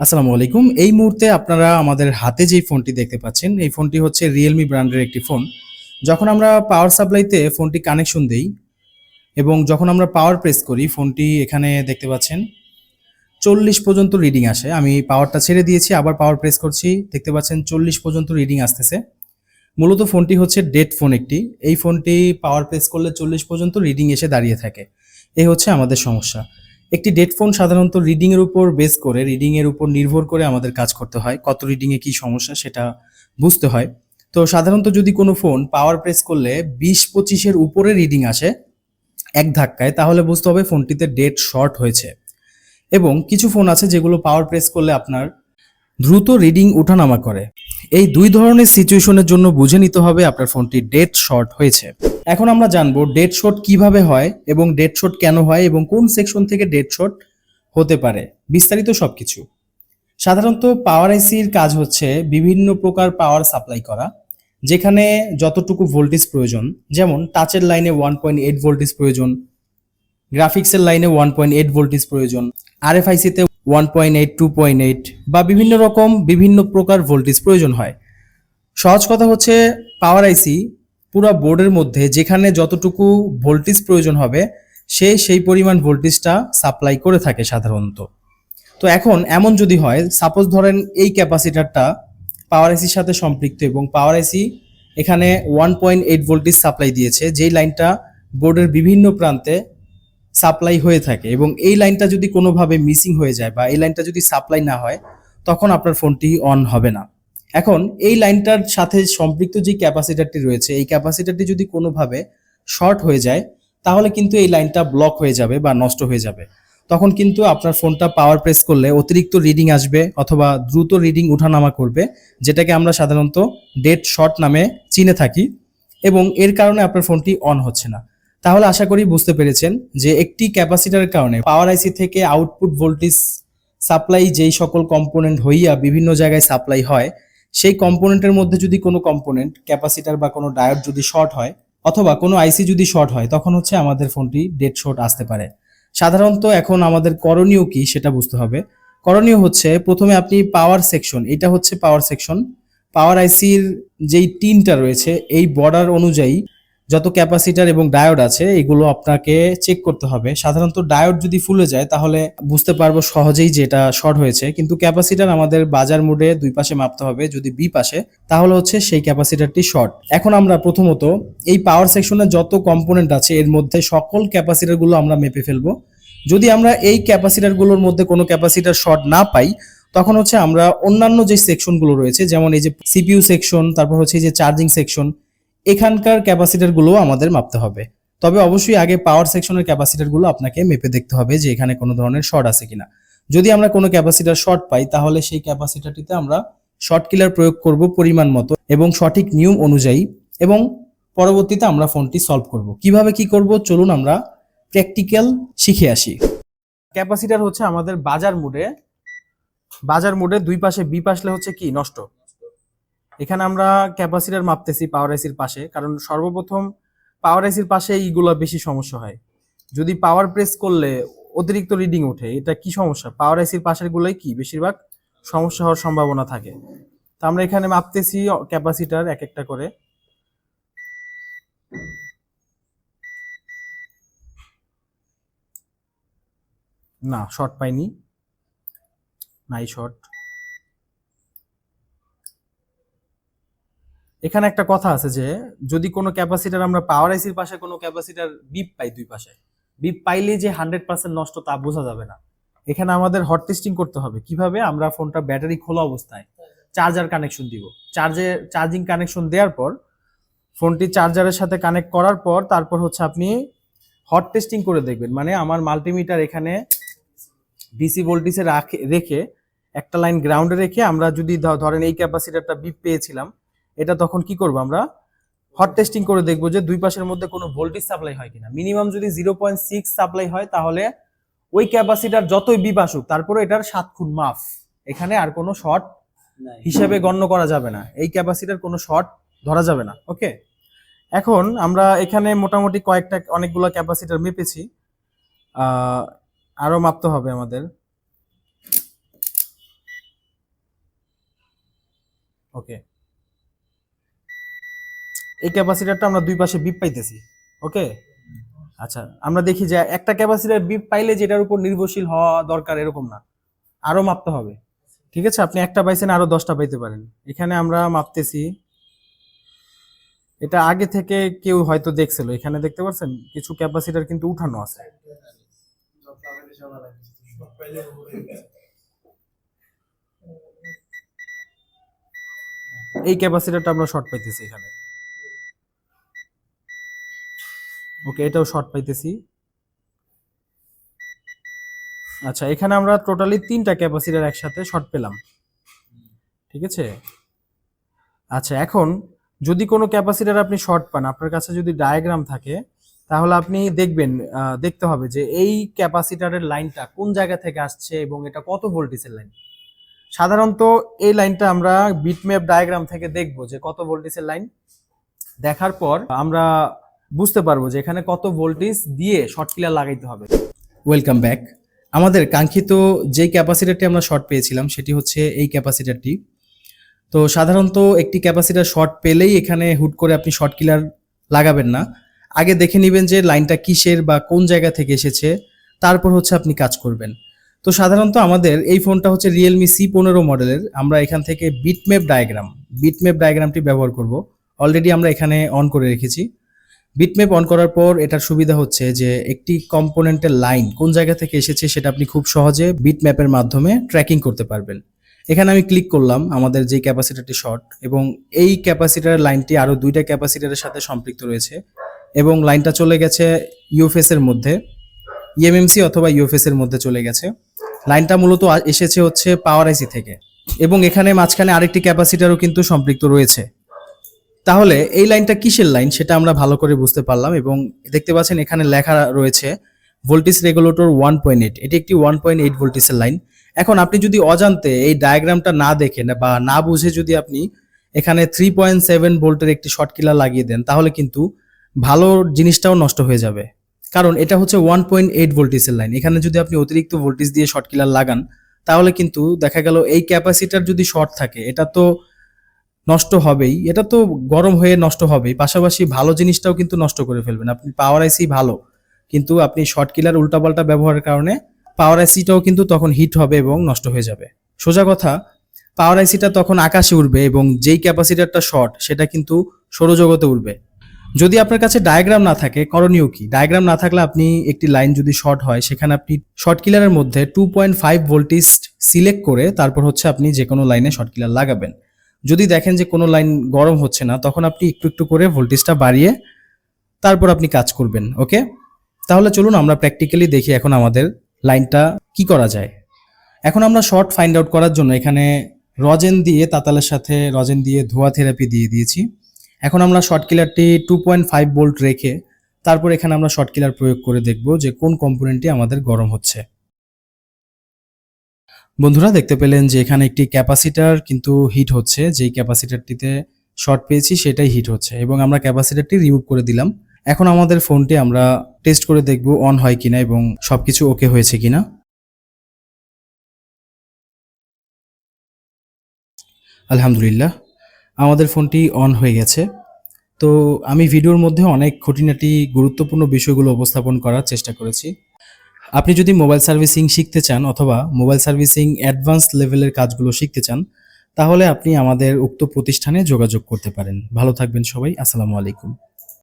আসসালামু আলাইকুম। এই মুহূর্তে আপনারা আমাদের হাতে যেই ফোনটি দেখতে পাচ্ছেন, এই ফোনটি হচ্ছে রিয়েলমি ব্র্যান্ডের একটি ফোন। যখন আমরা পাওয়ার সাপ্লাইতে ফোনটি কানেকশন দেই এবং যখন আমরা পাওয়ার প্রেস করি, ফোনটি এখানে দেখতে পাচ্ছেন, চল্লিশ পর্যন্ত রিডিং আসে। আমি পাওয়ারটা ছেড়ে দিয়েছি, আবার পাওয়ার প্রেস করছি, দেখতে পাচ্ছেন চল্লিশ পর্যন্ত রিডিং আসতেছে। মূলত ফোনটি হচ্ছে ডেড ফোন একটি। এই ফোনটি পাওয়ার প্রেস করলে চল্লিশ পর্যন্ত রিডিং এসে দাঁড়িয়ে থাকে। এই হচ্ছে আমাদের সমস্যা। একটি ডেড ফোন সাধারণত রিডিং এর উপর বেস করে রিডিং এর উপর নির্ভর করে আমাদের কাজ করতে হয়, কত রিডিং এ কি সমস্যা সেটা বুঝতে হয়। তো সাধারণত যদি কোনো ফোন পাওয়ার প্রেস করলে বিশ পঁচিশের উপরে রিডিং আসে এক ধাক্কায়, তাহলে বুঝতে হবে ফোনটিতে ডেড শর্ট হয়েছে। এবং কিছু ফোন আছে যেগুলো পাওয়ার প্রেস করলে আপনার দ্রুত রিডিং ওঠানামা করে। এই দুই ধরনের সিচুয়েশনের জন্য বুঝে নিতে হবে আপনার ফোনটি ডেট শর্ট হয়েছে। এখন আমরা জানব ডেট শট কীভাবে হয় এবং ডেট শট কেন হয় এবং কোন সেকশন থেকে ডেট শট হতে পারে। বিস্তারিত সবকিছু। সাধারণত পাওয়ার আইসির কাজ হচ্ছে বিভিন্ন প্রকার পাওয়ার সাপ্লাই করা, যেখানে যতটুকু ভোল্টেজ প্রয়োজন, যেমন টাচের লাইনে ওয়ান পয়েন্ট এইট ভোল্টেজ প্রয়োজন, গ্রাফিক্সের লাইনে ওয়ান পয়েন্ট এইট ভোল্টেজ প্রয়োজন আরএফআইসিতে one point eight two point eight বা বিভিন্ন রকম বিভিন্ন প্রকার ভোল্টেজ প্রয়োজন হয়। সহজ কথা হচ্ছে পাওয়ার আইসি পুরো বোর্ডের মধ্যে যেখানে যতটুকু ভোল্টেজ প্রয়োজন হবে, সে সেই পরিমাণ ভোল্টেজটা সাপ্লাই করে থাকে সাধারণত। তো এখন এমন যদি হয় সাপোজ ধরেন এই ক্যাপাসিটারটা পাওয়ার আইসির সাথে সম্পৃক্ত এবং পাওয়ার আইসি এখানে one point eight voltage supply দিয়েছে, যেই লাইনটা বোর্ডের বিভিন্ন প্রান্তে সাপ্লাই হয়ে থাকে এবং এই লাইনটা যদি কোনোভাবে মিসিং হয়ে যায় বা এই লাইনটা যদি সাপ্লাই না হয়, তখন আপনার ফোনটি অন হবে না। এখন এই লাইনটার সাথে সম্পৃক্ত যে ক্যাপাসিটারটি রয়েছে, এই ক্যাপাসিটারটি যদি কোনোভাবে শর্ট হয়ে যায়, তাহলে কিন্তু এই লাইনটা ব্লক হয়ে যাবে বা নষ্ট হয়ে যাবে। তখন কিন্তু আপনার ফোনটা পাওয়ার প্রেস করলে অতিরিক্ত রিডিং আসবে অথবা দ্রুত রিডিং ওঠানামা করবে, যেটাকে আমরা সাধারণত ডেড শর্ট নামে চিনে থাকি এবং এর কারণে আপনার ফোনটি অন হচ্ছে না। তাহলে আশা করি বুঝতে পেরেছেন যে একটি ক্যাপাসিটারের কারণে পাওয়ার আইসি থেকে আউটপুট ভোল্টেজ সাপ্লাই যেই সকল কম্পোনেন্ট হইয়া বিভিন্ন জায়গায় সাপ্লাই হয়, সেই কম্পোনেন্টের মধ্যে যদি কোনো কম্পোনেন্ট, ক্যাপাসিটার বা কোনো ডায়োড যদি শর্ট হয় অথবা কোনো আইসি যদি শর্ট হয়, তখন হচ্ছে আমাদের ফোনটি ডেড শর্ট আসতে পারে। সাধারণত এখন আমাদের করণীয় কি সেটা বুঝতে হবে। করণীয় হচ্ছে প্রথমে আপনি পাওয়ার সেকশন, এটা হচ্ছে পাওয়ার সেকশন। পাওয়ার আইসির যেই টিনটা রয়েছে, এই বর্ডার অনুযায়ী যত ক্যাপাসিটার এবং ডায়োড আছে, এগুলো আপনাকে চেক করতে হবে। সাধারণত ডায়োড যদি ফুলে যায়, তাহলে বুঝতে পারব সহজেই যে এটা শর্ট হয়েছে। কিন্তু ক্যাপাসিটার আমাদের বাজার মোডে দুই পাশে মাপতে হবে, যদি বি পাশে, তাহলে হচ্ছে সেই ক্যাপাসিটারটি শর্ট এখন আমরা প্রথমত এই পাওয়ার সেকশনে যত কম্পোনেন্ট আছে, এর মধ্যে সকল ক্যাপাসিটারগুলো আমরা মেপে ফেলব। যদি আমরা এই ক্যাপাসিটারগুলোর মধ্যে কোনো ক্যাপাসিটার শর্ট না পাই, তখন হচ্ছে আমরা অন্যান্য যে সেকশনগুলো রয়েছে, যেমন এই যে সিপিইউ সেকশন তারপর হচ্ছে এই যে চার্জিং সেকশন এখানকার ক্যাপাসিটারগুলো আমাদের মাপতে হবে। তবে অবশ্যই আগে পাওয়ার সেকশনের ক্যাপাসিটারগুলো আপনাকে মেপে দেখতে হবে যে এখানে কোনো ধরনের শর্ট আছে কিনা। যদি আমরা কোনো ক্যাপাসিটার শর্ট পাই, তাহলে সেই ক্যাপাসিটারটিতে আমরা শর্ট কিলার প্রয়োগ করব পরিমাণ মতো এবং সঠিক নিয়ম অনুযায়ী এবং পরবর্তীতে আমরা ফোনটি সলভ করব। কীভাবে কি করব? চলুন আমরা প্র্যাকটিক্যাল শিখে আসি। ক্যাপাসিটার হচ্ছে আমাদের বাজার মোডে বাজার মোডে দুই পাশে, বি পাশলে হচ্ছে কি? নষ্ট। এখানে আমরা ক্যাপাসিটার মাপতেছি পাওয়ার আইসির পাশে, কারণ সর্বপ্রথম পাওয়ার আইসির পাশে এইগুলো বেশি সমস্যা হয়। যদি পাওয়ার প্রেস করলে অতিরিক্ত রিডিং ওঠে, এটা কি সমস্যা? পাওয়ার আইসির পাশের গুলোই কি? বেশিরভাগ সমস্যা হওয়ার সম্ভাবনা থাকে। তো আমরা এখানে মাপতেছি ক্যাপাসিটার এক একটা করে। না শর্ট পাইনি। নাই শর্ট এখানে একটা কথা আছে যে, যদি কোনো ক্যাপাসিটার আমরা পাওয়ার আইসির পাশে কোনো ক্যাপাসিটার বিপ পাই দুই পাশে বিপ পাইলে যে হান্ড্রেড পার্সেন্ট নষ্ট তা বোঝা যাবে না। এখানে আমাদের হট টেস্টিং করতে হবে। কীভাবে? আমরা ফোনটা ব্যাটারি খোলা অবস্থায় চার্জার কানেকশন দিব। চার্জে চার্জিং কানেকশন দেওয়ার পর, ফোনটি চার্জারের সাথে কানেক্ট করার পর, তারপর হচ্ছে আপনি হট টেস্টিং করে দেখবেন। মানে আমার মাল্টিমিটার এখানে ডিসি ভোল্টেজে রাখে, রেখে একটা লাইন গ্রাউন্ডে রেখে আমরা যদি ধরেন এই ক্যাপাসিটারটা বিপ পেয়েছিলাম এটা তখন কি করব আমরা? হট টেস্টিং করে দেখব যে দুই পাশের মধ্যে কোনো ভোল্টেজ সাপ্লাই হয় কিনা। মিনিমাম যদি জিরো পয়েন্ট সিক্স সাপ্লাই হয় তাহলে ওই ক্যাপাসিটার যতই বিপ আসুক তারপরে এটার সাত খুন মাফ। এখানে আর কোনো শর্ট হিসেবে গণ্য করা যাবে না। এই ক্যাপাসিটার কোনো শর্ট ধরা যাবে না। ওকে এখন আমরা এখানে মোটামুটি কয়েকটা অনেকগুলো ক্যাপাসিটার মেপেছি। আহ, আরও মাপতে হবে আমাদের। ওকে এই ক্যাপাসিটারটা আমরা দুই পাশে বিপ পাইতেছি ওকে আচ্ছা আমরা দেখি যে একটা ক্যাপাসিটার বিপ পাইলে যেটার উপর নির্ভরশীল হওয়া দরকার এরকম না, আরও মাপতে হবে, ঠিক আছে? আপনি একটা পাইছেন, আরও দশটা পাইতে পারেন। এখানে আমরা মাপতেছি, এটা আগে থেকে কেউ হয়তো দেখছিল, এখানে দেখতে পাচ্ছেন কিছু ক্যাপাসিটার কিন্তু উঠানো আছে। এই ক্যাপাসিটারটা আমরা শর্ট পাইতেছি এখানে। ওকে, এটাও শর্ট পাইতেছি। আচ্ছা এখানে আমরা টোটালি তিনটা ক্যাপাসিটার একসাথে শর্ট পেলাম। ঠিক আছে? আচ্ছা এখন যদি কোনো ক্যাপাসিটার আপনি শর্ট পান, আপনার কাছে যদি ডায়াগ্রাম থাকে, তাহলে আপনি দেখবেন দেখতে হবে যে এই ক্যাপাসিটারের লাইনটা কোন জায়গা থেকে আসছে এবং এটা কত ভোল্টেজের লাইন সাধারণত এই লাইনটা আমরা বিটম্যাপ ডায়াগ্রাম থেকে দেখব যে কত ভোল্টেজের লাইন দেখার পর আমরা বুঝতে পারব যে এখানে কত ভোল্টেজ দিয়ে শর্ট কিলার লাগাইতে হবে। ওয়েলকাম ব্যাক আমাদের কাঙ্ক্ষিত যে ক্যাপাসিটারটি আমরা শর্ট পেয়েছিলাম, সেটি হচ্ছে এই ক্যাপাসিটারটি তো সাধারণত একটি ক্যাপাসিটার শর্ট পেলেই এখানে হুট করে আপনি শর্ট কিলার লাগাবেন না। আগে দেখে নেবেন যে লাইনটা কিসের বা কোন জায়গা থেকে এসেছে, তারপর হচ্ছে আপনি কাজ করবেন। তো সাধারণত আমাদের এই ফোনটা হচ্ছে রিয়েলমি সি পনেরো মডেলের। আমরা এখান থেকে বিটম্যাপ ডায়াগ্রাম বিটম্যাপ ডায়াগ্রামটি ব্যবহার করব। অলরেডি আমরা এখানে অন করে রেখেছি। বিটম্যাপ অন করার পর এটার সুবিধা হচ্ছে যে একটি কম্পোনেন্টের লাইন কোন জায়গা থেকে এসেছে সেটা আপনি খুব সহজে বিটম্যাপের মাধ্যমে ট্র্যাকিং করতে পারবেন। এখানে আমি ক্লিক করলাম আমাদের যে ক্যাপাসিটারটি শর্ট এবং এই ক্যাপাসিটার লাইনটি আরও দুইটা ক্যাপাসিটারের সাথে সম্পৃক্ত রয়েছে এবং লাইনটা চলে গেছে ইউএফএস এর মধ্যে ইএমএমসি অথবা ইউএফএস এর মধ্যে চলে গেছে। লাইনটা মূলত এসেছে হচ্ছে পাওয়ার আইসি থেকে এবং এখানে মাঝখানে আরেকটি ক্যাপাসিটারও কিন্তু সম্পৃক্ত রয়েছে। তাহলে এই লাইনটা কিসের লাইন সেটা আমরা ভালো করে বুঝতে পারলাম এবং দেখতে পাচ্ছেন এখানে লেখা রয়েছে voltage regulator one point eight এটি একটি ওয়ান পয়েন্ট এইট ভোল্টেজের লাইন। এখন আপনি যদি অজান্তে এই ডায়াগ্রামটা না দেখেন বা না বুঝে যদি আপনি এখানে থ্রি পয়েন্ট সেভেন ভোল্টের একটি শর্ট কিলার লাগিয়ে দেন, তাহলে কিন্তু ভালো জিনিসটাও নষ্ট হয়ে যাবে। কারণ এটা হচ্ছে ওয়ান পয়েন্ট এইট ভোল্টেজের লাইন। এখানে যদি আপনি অতিরিক্ত ভোল্টেজ দিয়ে শর্ট কিলার লাগান, তাহলে কিন্তু দেখা গেল এই ক্যাপাসিটার যদি শর্ট থাকে, এটা তো নষ্ট হবেই। এটা তো গরম হয়ে নষ্ট হবেই। পাশাপাশি ভালো জিনিসটাও কিন্তু নষ্ট করে ফেলবেন। আপনি পাওয়ার আইসি ভালো। কিন্তু আপনি শর্ট কিলার উল্টাপাল্টা ব্যবহারের কারণে পাওয়ার আইসিটাও কিন্তু তখন হিট হবে এবং নষ্ট হয়ে যাবে। সোজা কথা পাওয়ার আইসিটা তখন আকাশে উঠবে এবং যেই ক্যাপাসিটারটা শর্ট সেটা কিন্তু সৌরজগতে উঠবে যদি আপনার কাছে ডায়াগ্রাম না থাকে, করণীয় কি? ডায়াগ্রাম না থাকলে আপনি একটি লাইন যদি শর্ট হয়, সেখানে আপনি শর্ট কিলারের মধ্যে two point five voltage select করে তারপর হচ্ছে আপনি যে কোনো লাইনে শর্ট কিলার লাগাবেন। যদি দেখেন যে কোনো লাইন গরম হচ্ছে না, তখন আপনি একটু একটু করে ভোল্টেজটা বাড়িয়ে তারপর আপনি কাজ করবেন, ওকে? তাহলে চলুন আমরা প্র্যাকটিক্যালি দেখি এখন আমাদের লাইনটা কি করা যায়। এখন আমরা শর্ট ফাইন্ড আউট করার জন্য এখানে রজেন দিয়ে তাতালের সাথে রজেন দিয়ে ধোয়া থেরাপি দিয়ে দিয়েছি। এখন আমরা শর্ট কিলারটি টু পয়েন্ট ফাইভ ভোল্ট রেখে তারপর এখানে আমরা শর্ট কিলার প্রয়োগ করে দেখব যে কোন কম্পোনেন্টটি আমাদের গরম হচ্ছে। বন্ধুরা, দেখতে পেলেন যে এখানে একটি ক্যাপাসিটার কিন্তু হিট হচ্ছে। যেই ক্যাপাসিটারটিতে শর্ট পেয়েছি, সেটাই হিট হচ্ছে এবং আমরা ক্যাপাসিটারটি রিমুভ করে দিলাম। এখন আমাদের ফোনটি আমরা টেস্ট করে দেখব অন হয় কিনা এবং সবকিছু ওকে হয়েছে কিনা। আলহামদুলিল্লাহ, আমাদের ফোনটি অন হয়ে গেছে। তো আমি ভিডিওর মধ্যে অনেক খুঁটিনাটি গুরুত্বপূর্ণ বিষয়গুলো উপস্থাপন করার চেষ্টা করেছি। আপনি যদি মোবাইল সার্ভিসিং শিখতে চান অথবা মোবাইল সার্ভিসিং অ্যাডভান্স লেভেলের কাজগুলো শিখতে চান, তাহলে আপনি আমাদের উক্ত প্রতিষ্ঠানে যোগাযোগ করতে পারেন। ভালো থাকবেন সবাই, আসসালামু আলাইকুম।